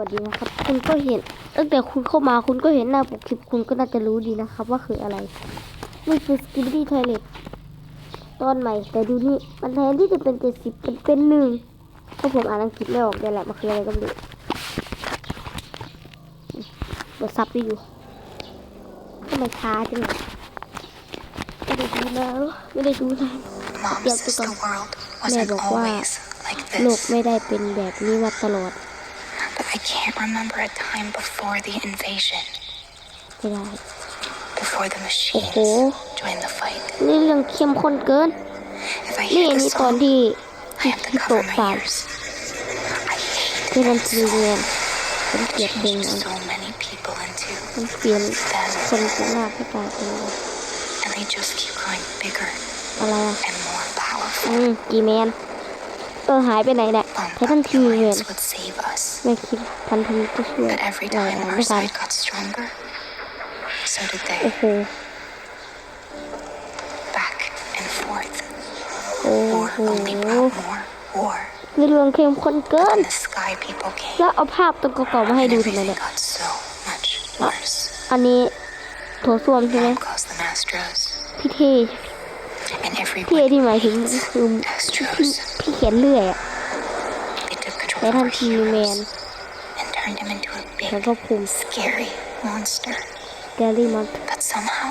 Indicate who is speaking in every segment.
Speaker 1: วัสดีนะครับ คุณก็เห็นตั้งแต่คุณเข้ามาคุณก็เห็นหน้าปกคลิปคุณก็น่าจะรู้ดีนะครับ ว่าคืออะไรนี่คือ s k i p p y Toilet ตอนใหม่แต่ดูนี่มันแทนที่จะเป็นเจ็ดสิบเป็นเป็นหนึ่งเพราะผมอ่านอังกฤษไม่ออกเดี๋ยวแหละมันคืออะไรก็ไม่รู้บทซับไปอยู่ทำไมช้าจังเลยไม่ได้ดูแล้วไม่ได้ดูเลย
Speaker 2: Mom
Speaker 1: Yeah,
Speaker 2: says
Speaker 1: because
Speaker 2: the world
Speaker 1: Mẹ
Speaker 2: wasn't
Speaker 1: bảo qua
Speaker 2: always like
Speaker 1: โลก
Speaker 2: this,
Speaker 1: ไม่ได้เป็นแบบนี้มาตลอด
Speaker 2: but I can't remember a time before the invasion,
Speaker 1: ไม่ได้
Speaker 2: before the machines
Speaker 1: Oh.
Speaker 2: joined the fight.
Speaker 1: นี่เรื่องเข้มข้นเกิน
Speaker 2: If I
Speaker 1: นี่
Speaker 2: hear
Speaker 1: อัน
Speaker 2: the
Speaker 1: นี้ตอน
Speaker 2: song,
Speaker 1: ที่
Speaker 2: I have to
Speaker 1: ที่โต
Speaker 2: cover
Speaker 1: สา
Speaker 2: my
Speaker 1: ม
Speaker 2: ears. I hate
Speaker 1: ที่นั่นทีเรียนผมเกลียดเพลง
Speaker 2: changing
Speaker 1: นั้น
Speaker 2: so many people into
Speaker 1: มันเปลี่ยนคนเป็นหน้าให้กลายเป็น
Speaker 2: and they just keep growing bigger
Speaker 1: อะไรอ่ะ
Speaker 2: and more powerful.
Speaker 1: อืมกีแมนเออหายไปไหนเนี่ย
Speaker 2: Thought
Speaker 1: ไททัน
Speaker 2: that
Speaker 1: ที
Speaker 2: the
Speaker 1: เวียน
Speaker 2: alliance would save us,
Speaker 1: ไม่คิดพันธมิตรจะช่วย
Speaker 2: but every
Speaker 1: อะไร
Speaker 2: time
Speaker 1: อะ
Speaker 2: our
Speaker 1: ไม่ทัน
Speaker 2: side got stronger, so did
Speaker 1: โอ้
Speaker 2: they.
Speaker 1: โห
Speaker 2: Back and forth.
Speaker 1: โอ้
Speaker 2: War
Speaker 1: โห
Speaker 2: only brought more war.
Speaker 1: นี่เรื่องเข้มข้นเกิน
Speaker 2: And the sky people came.
Speaker 1: แล้วเอาภาพตัวเก่าๆมาให้
Speaker 2: And
Speaker 1: ดูทำไม
Speaker 2: everything
Speaker 1: เนี่ย
Speaker 2: got so much worse.
Speaker 1: อันนี้โถส้วมใช่ไหม
Speaker 2: Mom calls them Astros.
Speaker 1: พี่เท
Speaker 2: And every
Speaker 1: พี่
Speaker 2: one
Speaker 1: ที่หมายถึงคือพี่
Speaker 2: Astros.
Speaker 1: พี่เขียนเรื่อยอะ
Speaker 2: They took
Speaker 1: ไท
Speaker 2: control of
Speaker 1: ทัน
Speaker 2: our
Speaker 1: ทีแมน
Speaker 2: heroes and turned him into a
Speaker 1: แล้ว
Speaker 2: big,
Speaker 1: ก็ภูมิ
Speaker 2: scary monster.
Speaker 1: แกรี่มัน
Speaker 2: But somehow,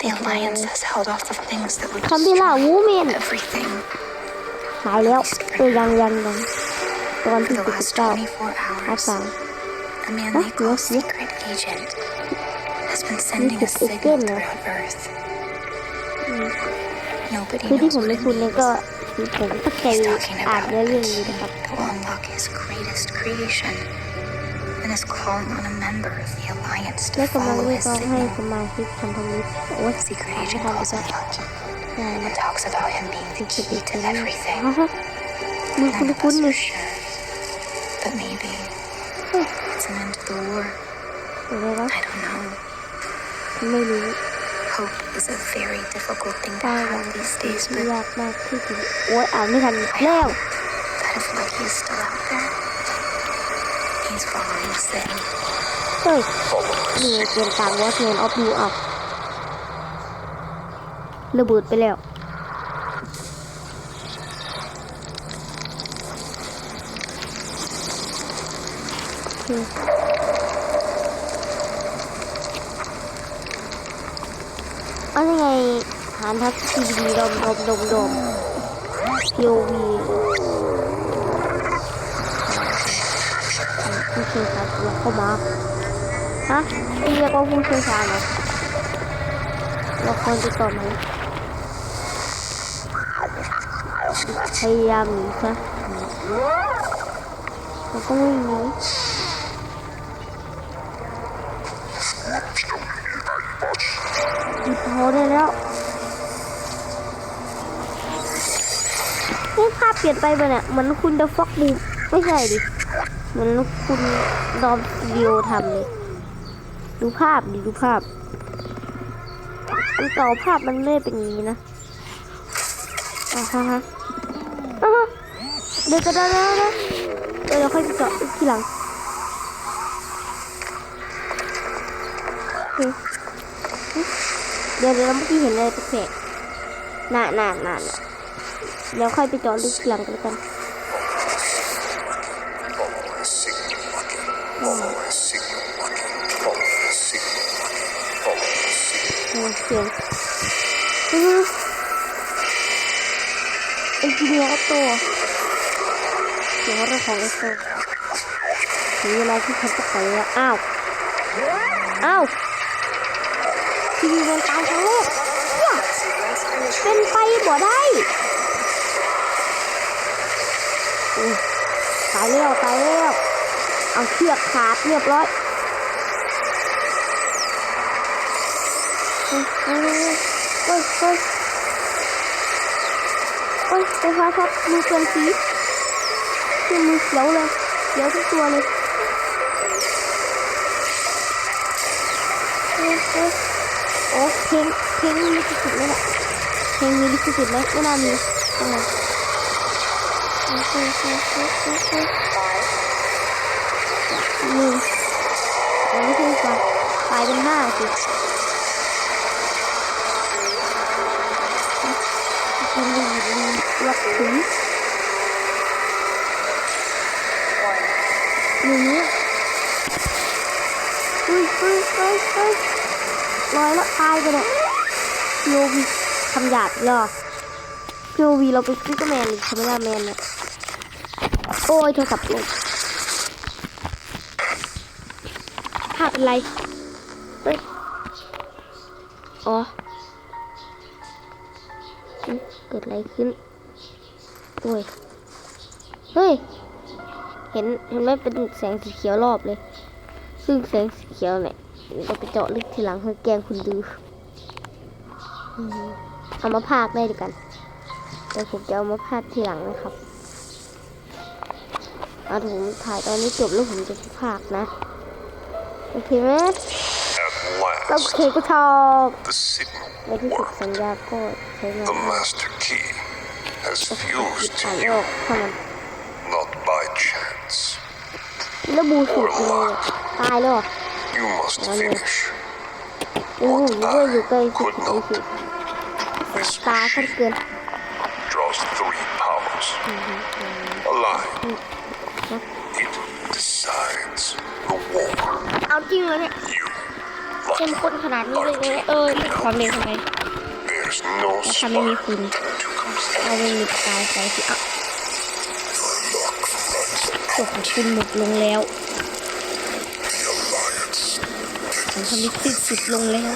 Speaker 2: the Alliance has held off the things that would
Speaker 1: คำที่ล่า
Speaker 2: destroy
Speaker 1: วูแมน
Speaker 2: everything
Speaker 1: หายแล้วเออยังยังยังตอน
Speaker 2: for
Speaker 1: ที่
Speaker 2: the
Speaker 1: สิบ
Speaker 2: last
Speaker 1: เก้า
Speaker 2: 24
Speaker 1: อา
Speaker 2: hours.
Speaker 1: สาม
Speaker 2: A man
Speaker 1: Huh?
Speaker 2: they call
Speaker 1: Yes, yes.
Speaker 2: Secret Agent has been sending a
Speaker 1: Secret
Speaker 2: signal
Speaker 1: Agent, huh?
Speaker 2: throughout Earth. Nobody
Speaker 1: คือที่
Speaker 2: knows
Speaker 1: ผม
Speaker 2: what
Speaker 1: ได้
Speaker 2: it
Speaker 1: คุณเนี่ย
Speaker 2: means.
Speaker 1: ก็คือผมก็เคย
Speaker 2: He's talking
Speaker 1: อ่าน
Speaker 2: about
Speaker 1: เนื้อเรื่อง
Speaker 2: a
Speaker 1: นี้
Speaker 2: key
Speaker 1: นะครับ
Speaker 2: that will unlock his greatest creation and is calling on a member of the Alliance
Speaker 1: และ
Speaker 2: to
Speaker 1: กำลัง
Speaker 2: follow
Speaker 1: เรียก
Speaker 2: his
Speaker 1: ร้องให้
Speaker 2: signal.
Speaker 1: สมาชิกพันธมิตรโอ้ย
Speaker 2: Secret
Speaker 1: อ่านไม่
Speaker 2: Agent
Speaker 1: ทันเล
Speaker 2: calls
Speaker 1: ย
Speaker 2: him
Speaker 1: ครับ
Speaker 2: Lucky
Speaker 1: ใช่
Speaker 2: and talks about him being the
Speaker 1: สิบ
Speaker 2: key
Speaker 1: เอ็ด
Speaker 2: to everything.
Speaker 1: ฮะมีคุณ
Speaker 2: None of
Speaker 1: คุณ
Speaker 2: us
Speaker 1: นี่
Speaker 2: are sure, but maybe it's an end to the war.
Speaker 1: อะไรวะ
Speaker 2: I don't know.
Speaker 1: ไม่รู้
Speaker 2: Hope is a very difficult thing to
Speaker 1: ป้าหวัง
Speaker 2: have
Speaker 1: ที่
Speaker 2: these days,
Speaker 1: ที่
Speaker 2: but
Speaker 1: ยากมากที่สุดโอ้ยอ่านไม่ทันแล้ว
Speaker 2: that if Lucky is still out there, he's following the signal.
Speaker 1: เฮ้ยนี่ไงเกมต่างวอชแมนออฟดูอัพระเบิดไปแล้วเอายังไงฐานทัพทีวีดมดมดมดมโยวีผู้เชี่ยวชาญเข้ามาฮะเรียกว่าผู้เชี่ยวชาญเหรอเราควรติดต่อไหมพยายามหนีซะเราก็ไม่หนี ได้แล้วนี่ภาพเปลี่ยนไปไปเนี่ยเหมือนคุณเดอะฟ็อกบูไม่ใช่ดิเหมือนคุณดอมสตูดิโอทำเลย ดูภาพดิดูภาพอันเก่าภาพมันไม่เป็นอย่างนี้นะอ่าฮะฮะฮะเดี๋ยวก็ได้แล้วนะเดี๋ยวเราค่อยไปเจาะทีหลังโอ เดี๋ยวเดี๋ยวเมื่อกี้เห็นอะไรแปลกๆน่าน่าน่าน่าเดี๋ยวค่อยไปจาะลึกหลังกันแล้วกัน
Speaker 3: Follow a signal, Lucky. Follow a signal, Lucky. Follow a signal.
Speaker 1: เอเสียงอือเอนจิเนียร์ออโต้เสียงเรื่องของออโต้ถึงเวลาที่ฉันจะไปแล้วอ้าว อ้าว ทีวีเป็นตายครั้งแรกเนี่ยเป็นไปบ่ได้ตายแล้วตายแล้วเอาเชือกขาดเรียบร้อยเฮ้ยเฮ้ยเฮ้ยเฮ้ยไฟฟ้าช็อตมือเปลี่ยนสีคือมือเขียวเลยเขียวทุกตัวเลยเฮ้ยเฮ้ย โอ้เพลงเพลงมีลิขสิทธิ์ไหมเนี่ยเพลงมีลิขสิทธิ์ไหมไม่น่ามีตรงไหนเฮ้ยเฮ้ยเฮ้ยเฮ้ยเฮ้ยเฮ้ยหนึ่งมันไม่ใช่ฟ้าตายเป็นห้าสิกินดีดีวัดถึงหนึ่งเนี้ยเฮ้ยเฮ้ยเฮ้ย ลอยแล้วตายไปเนี่ยโยวีคำหยาบเหรอโยวีเราไปซื้อกระแมนหรือคาเมล่าแมนเนี่ยโอ้ยโทรศัพท์ลงภาพอะไรเฮ้ยอ๋อเกิดอะไรขึ้น โอ้ย เฮ้ย เห็น เห็นไหมเป็นแสงสีเขียวรอบเลย ซึ่งแสงสีเขียวเนี่ยเราไปเจาะลึกทีหลังเพื่อแกล้งคุณดูอืมเอามาพากได้ดีกัน แต่ผมจะเอามาพากทีหลังนะครับเอาถ้าผมถ่ายตอนนี้จบแล้วผมจะพากนะ โอเคไหม
Speaker 3: At
Speaker 1: โอ
Speaker 3: last,
Speaker 1: เคก็ชอบ
Speaker 3: the signal
Speaker 1: ในที่สุด
Speaker 3: worked.
Speaker 1: สัญญาก็ใช้งาน
Speaker 3: The master key has
Speaker 1: หยิบ
Speaker 3: fused
Speaker 1: อ่าน
Speaker 3: to
Speaker 1: ออก
Speaker 3: you,
Speaker 1: เท่านั้น
Speaker 3: not by chance.
Speaker 1: แล้วบูสูดเลยอะตายแล้วเหรอ
Speaker 3: You must
Speaker 1: Well, yeah.
Speaker 3: finish
Speaker 1: โอ้โหนี่ก็อยู่ใกล้สุด
Speaker 3: could
Speaker 1: ไอ้
Speaker 3: not.
Speaker 1: สุด
Speaker 3: This
Speaker 1: ตาขั้น
Speaker 3: machine
Speaker 1: เกิน
Speaker 3: draws three powers. Alive. It decides the war.
Speaker 1: เอาจริงเลยเนี่ย
Speaker 3: You,
Speaker 1: เข้ม
Speaker 3: lucky,
Speaker 1: ข้นขนาดนี้เลยเนี่ยเออเรียกความเร็วทำไม
Speaker 3: there's no
Speaker 1: ถ้าไม่มี
Speaker 3: spark
Speaker 1: คุณ
Speaker 3: to complete
Speaker 1: เราไม่มีประกายไฟที่อะ
Speaker 3: the lock runs
Speaker 1: ตัวของคุณหมดลงแล้วผมทำให้สิ้นสุดลงแล้ว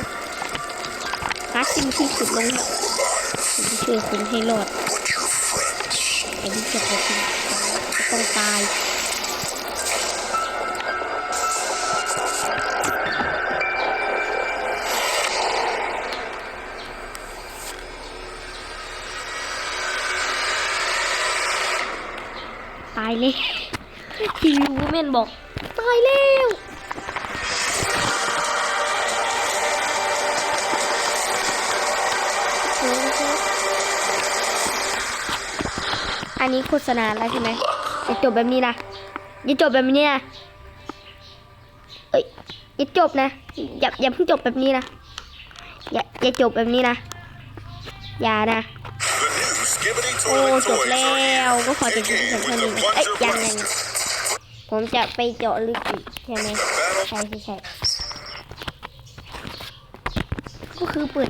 Speaker 1: หาร์ดสิ่งที่สุดลงแล้วผมจะช่วยคุณให้รอด
Speaker 3: But your friends
Speaker 1: แต่ที่จะไปคุณก็ต้องตายตายเลย ทีวีวูแมนบอก ตายแล้วอันนี้โฆษณาแล้วใช่ไหมอย่าจบแบบนี้นะอย่าจบแบบนี้นะเอ้ยอย่าจบนะ อย่าอย่าเพิ่งจบแบบนี้นะ อย่าอย่าจบแบบนี้นะ อย่านะ โอ้จบแล้วก็ขอจบเพียงเท่นี้เอ้ยยังยัง ผมจะไปเจาะลึกอีกใช่ไหมใช่ใช่ใช่ก็คือเปิด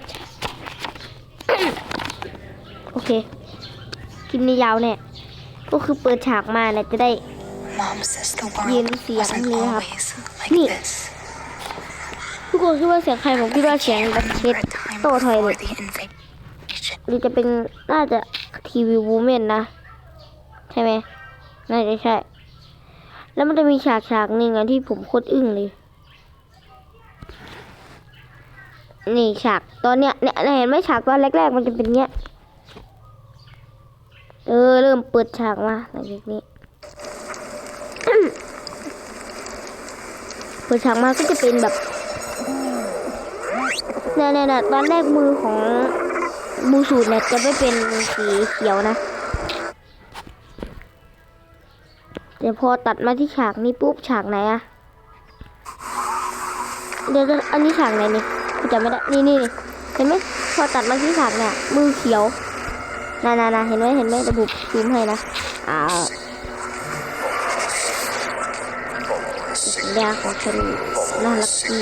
Speaker 1: โอเคคลิปนี้ยาวเนี่ยก็คือเปิดฉากมาเนี่ยจะได้
Speaker 2: Mom says the
Speaker 1: Yin
Speaker 2: world
Speaker 1: siang
Speaker 2: wasn't
Speaker 1: ni hap.
Speaker 2: always like
Speaker 1: Ni.
Speaker 2: this.
Speaker 1: ทุกคนคิดว่าเสียงใครผมคิดว่าเสียงดับเช็ด
Speaker 2: For a time
Speaker 1: โตถอยเล
Speaker 2: before
Speaker 1: ย
Speaker 2: the invasion.
Speaker 1: หรือจะเป็นน่าจะทีวีวูแมนนะ ใช่ไหมน่าจะใช่ แล้วมันจะมีฉากฉากหนึ่งอะที่ผมโคตรอึ้งเลย นี่ฉากตอนเนี้ยเนี่ยเห็นไหมฉากตอนแรกๆมันจะเป็นเนี้ย เออ เริ่มเปิดฉากมาหลังจากนี้เปิดฉากมาก็จะเป็นแบบเนี่ยเนี่ยเนี่ยตอนแรกมือของบูสูดเนี่ยจะไม่เป็นสีเขียวนะ แต่พอตัดมาที่ฉากนี้ปุ๊บฉากไหนอะเดี๋ยวอันนี้ฉากไหนนี่กูจำไม่ได้นี่นี่เห็นไหมพอตัดมาที่ฉากเนี่ยมือเขียวนานานาเห็นไหมเห็นไหมเดี๋ยวผมซูมให้นะอ่า
Speaker 3: Follow the
Speaker 1: ยาของฉันน่ารักดี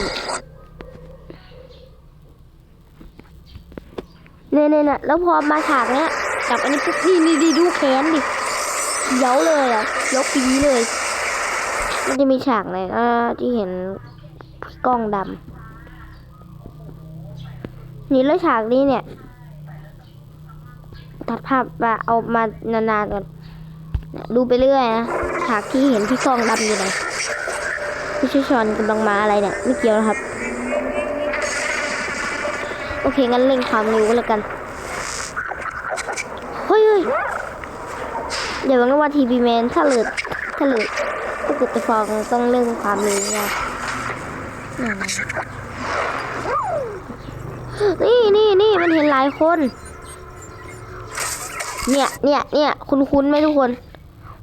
Speaker 1: เนี่ยเนี่ยเนี่ยแล้วพอมาฉากเนี้ยจับอันนี้ปุ๊บนี่นี่ดีดูแขนดิ เยวเลยอะเยวปีเลย มันจะมีฉากไหนอ่าที่เห็นกล้องดำนี่แล้วฉากนี้เนี่ย ตัดภาพมาเอามานานๆก่อนดูไปเรื่อยนะ ฉากที่เห็นที่กล้องดำอยู่ไหนพี่ชิชอนกำลังมาอะไรเนี่ย ไม่เกี่ยวนะครับ โอเค งั้นเร่งความเร็วก็แล้วกัน เฮ้ยเฮ้ย เดี๋ยวนึกว่าทีวีแมนถ้าเลือดถ้าเลือดถ้าเกิดจะฟองต้องเรื่องความร็วนะนี่นี่นี่มันเห็นหลายคน เนี่ยเนี่ยเนี่ยคุณคุ้นไหมทุกคน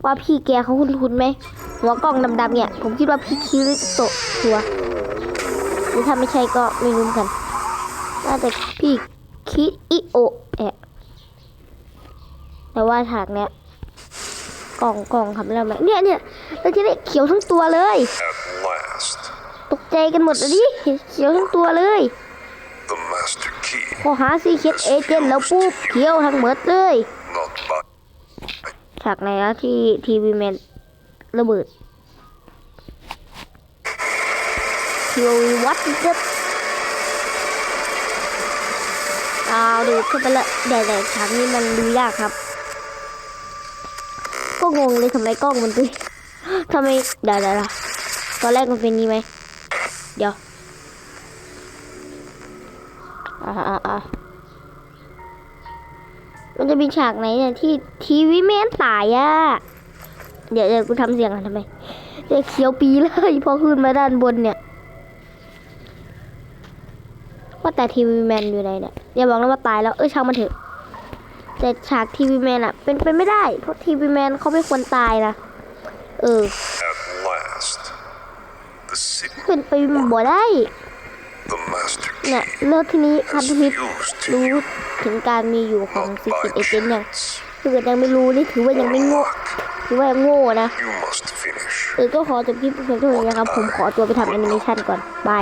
Speaker 1: ว่าพี่แกเขาคุ้นๆไหมเหมหัวกล้องดำๆเนี่ย ผมคิดว่าพี่คิริโตะชัวหรือถ้าไม่ใช่ก็ไม่รู้เหมือนกันน่าจะพี่คิอิโอะแอะแต่ว่าฉากเนี้ย กล่องกล่องครับแล้วไหมเนี่ยเนี่ยเราจะได้เขียวทั้งตัวเลย
Speaker 3: At last,
Speaker 1: ตกใจกันหมดเลยดิเขียวทั้งตัวเลย
Speaker 3: the master key,
Speaker 1: พอหาซีเคทเอเจนต์แล้วปุ๊บเขียวทั้งหมดเลย
Speaker 3: not by
Speaker 1: ฉากไหนแล้วที่ทีวีแมนระเบิดทีวีวัดเจ็บเอาดูขึ้นไปละเดี๋ยวๆฉากนี้มันดูยากครับ ก็งงเลยทำไมกล้องมันด้วยทำไมเดี๋ยวๆล่ะตอนแรกมันเป็นนี้ไหมเดี๋ยวอ่าอ่าอ่ามันจะมีฉากไหนเนี่ยที่ทีวีแมนตายอะเดี๋ยวเดี๋ยวกูทำเสียงกันทำไมเดี๋ยวเขียวปีเลยพอขึ้นมาด้านบนเนี่ยว่าแต่ทีวีแมนอยู่ไหนเนี่ยอย่าบอกนะว่าตายแล้ว เออช่างมันเถอะ แต่ฉากทีวีแมนอะเป็นไปไม่ได้ เพราะทีวีแมนเขาไม่ควรตายนะ เออ
Speaker 3: at last. The signal
Speaker 1: เป็นไปบ่ได้
Speaker 3: the master
Speaker 1: เนี่ย
Speaker 3: key
Speaker 1: เลิกทีนี้พัน
Speaker 3: is
Speaker 1: ธมิตร
Speaker 3: used to
Speaker 1: รู้
Speaker 3: you,
Speaker 1: ถึงการมีอยู่ของ
Speaker 3: not
Speaker 1: ซีเ by เอเจนต์ยัง
Speaker 3: chance
Speaker 1: ถ้าเกิดยังไม่รู้นี่ถือว่ายัง
Speaker 3: or
Speaker 1: ไม่โง่
Speaker 3: luck.
Speaker 1: ถือว่ายังโง่นะ
Speaker 3: You must finish.
Speaker 1: เออก็ขอจบคลิปเพียงเท่านี้นะครับ ผมขอตัวไปทำแอนิเมชันก่อน บาย